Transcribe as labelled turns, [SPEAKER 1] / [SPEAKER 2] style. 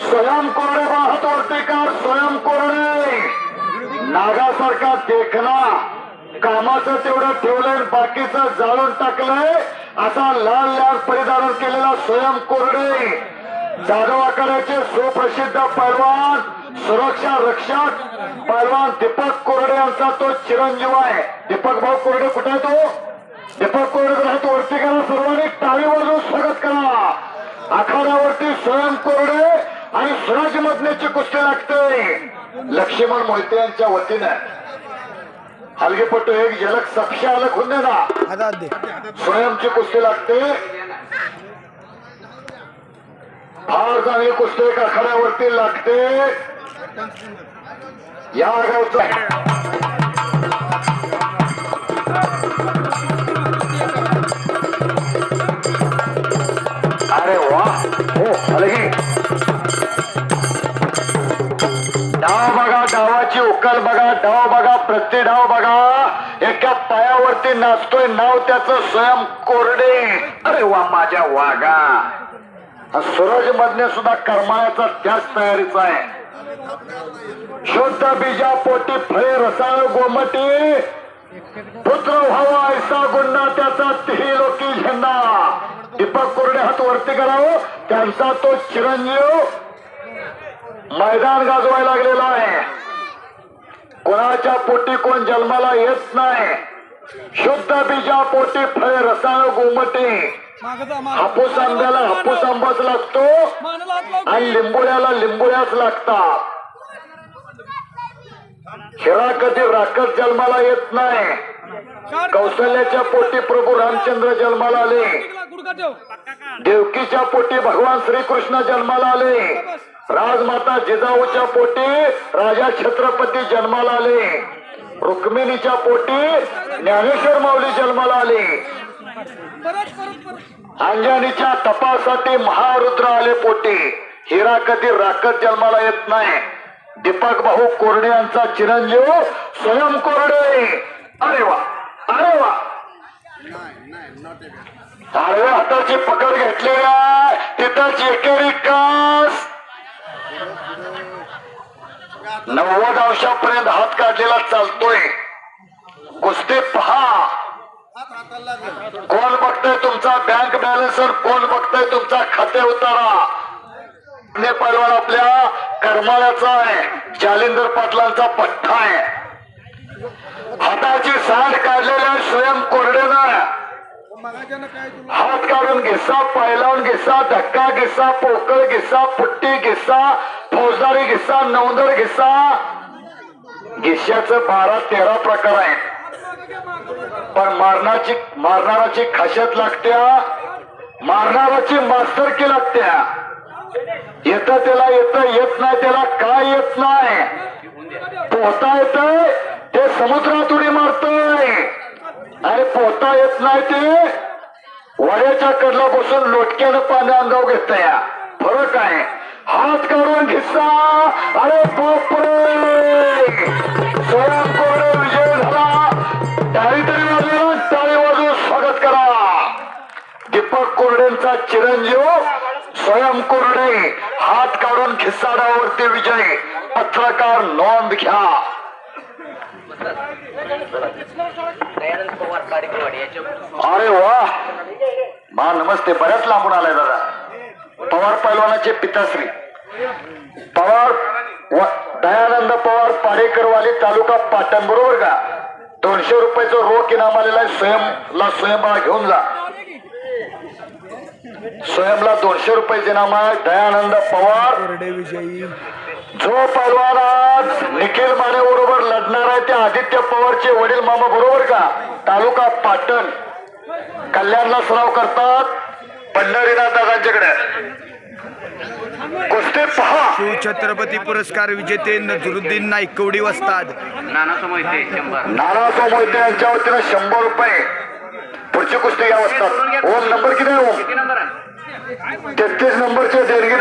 [SPEAKER 1] स्वयं कोरडे वाहत वर्तेकार स्वयं कोरडे नागासारखा देखना कामाचं तेवढं ठेवलंय बाकीचं जाळून टाकलंय असा लाल लाल परिधान केलेला स्वयं कोरडे जाधव आखाड्याचे सुप्रसिद्ध पैलवान सुरक्षा रक्षक पैलवान दीपक कोरडे यांचा तो चिरंजीव आहे. दीपक भाऊ कोरडे कुठे तो? दीपक कोरडे राहतो वरती करा सर्वांनी टाळी वाजवून स्वागत करा आखाड्यावरती स्वयं कोरडे आणि स्वराज मधण्याची कुस्ती लागते. लक्ष्मण मोहिते यांच्या वतीनं. हलगेपट्टू एक झलक सपशे अलग होऊन दे ना. स्वयंची कुस्ती लागते. फार चांगली कुस्ती एक आखाड्यावरती लागते. या गावचं डावाची बघा डाव बघा प्रति डाव बघा. एका पायावरती नाचतोय नाव त्याचं स्वयं कोरडे. अरे वा माझ्या वागा हा सूरज मधने सुद्धा करमाळ्याचा त्याच तयारीचा आहे. शुद्ध बीजा पोटी फळे रसाळ गोमटी. पुत्र व्हावा ऐसा गुन्हा त्याचा तिही लोकी झेंडा. दीपक कोरडे हात वरती करावं त्यांचा तो चिरंजीव मैदान गाजवायला लागलेला आहे. कोणाच्या पोटी कोण जन्माला येत नाही? शुद्ध बीजा पोटी फळे रसाळ गोमटी. हापूस आंब्याला हापूस आंबाच लागतो आणि लिंबोळ्याला लिंबोळ्याच लागतात. हिरा कधी राखत जन्माला येत नाही? कौशल्याच्या पोटी प्रभू रामचंद्र जन्माला आले. देवकीच्या पोटी भगवान श्रीकृष्ण जन्माला आले. राजमाता जिजाऊच्या पोटी राजा छत्रपती जन्माला आले. रुक्मिणीच्या पोटी ज्ञानेश्वर माऊली जन्माला आले. अंजनीच्या तपासाठी महारुद्र आले पोटी. हिरा कधी राखत जन्माला येत नाही. दीपक भाऊ कोरडे यांचा चिरंजीव स्वयं कोरडे. अरे वा अरे वा. आडव्या हाताची पकड घेतलेल्या तिथं एकेरी कास. नव्वद अंशापर्यंत हात काढलेला चालतोय. कुस्ती पहा. कोण बघतय तुमचा बँक बॅलन्स कोण बघतय तुमचा खाते उतारा? पैलवान आपल्या करमाळ्याचा आहे. जालिंदर पाटलांचा पठ्ठा आहे. हाताची सांड काढलेल्या स्वयं कोरडेनं हात काढून घिस्सा पैलावून घिस्सा धक्का घिस्सा पोकळ घिस्सा पुट्टी घिस्सा फौजदारी घिस्सा नवदर घिस्सा. घिस्स्याचं बारा तेरा प्रकार आहेत. पण मारणाची मारणाराची खासियत लागत्या मारणाराची मास्तरकी लागत्या येत त्याला येत येत नाही त्याला काय येत नाही. पोहता येत ते समुद्रात उडी मारतय. आणि पोहता येत नाही ते वड्याच्या कडला बसून लोटक्यानं पाणी अंगाव घेत या फरक आहे. हात काढून घिस्सा अरे बापरे! स्वयं कोरडे विजय झाला. टाळी तरी वाजलेला टाळी वाजवून स्वागत करा. दीपक कोरडेंचा चिरंजीव स्वयं कोरडे हात काढून खिस्साडावरती विजय. पत्रकार नोंद घ्या. अरे वा! मा नमस्ते बऱ्याच लांबून आलाय दादा. पवार पैलवानाचे पिताश्री. पवार दयानंद पवार पाडेकरवाली तालुका पाटण बरोबर का? दोनशे रुपयाचं रोख इनाम आलेला आहे. स्वयंला स्वयंबाळा घेऊन जा. स्वयंला दोनशे रुपयाचे इनाम आहे. दयानंद पवार जो पैलवान आज निखिल माने बरोबर लढणार आहे ते आदित्य पवारचे वडील मामा बरोबर का? तालुका पाटण. कल्याणला सराव करतात. पंढरीनाथ दादांच्याकडे कुस्ती पहा
[SPEAKER 2] शिवछत्रपती पुरस्कार विजेते नजरुद्दीन नाईकवडी वस्ताद.
[SPEAKER 3] नाना मोहिते शंभर.
[SPEAKER 1] नानासाहेब मोहिते यांच्या वतीनं शंभर रुपये. पुढची कुस्ती घ्या असतात ओम नंबर किती ओम? तेहतीस नंबरचे देणगी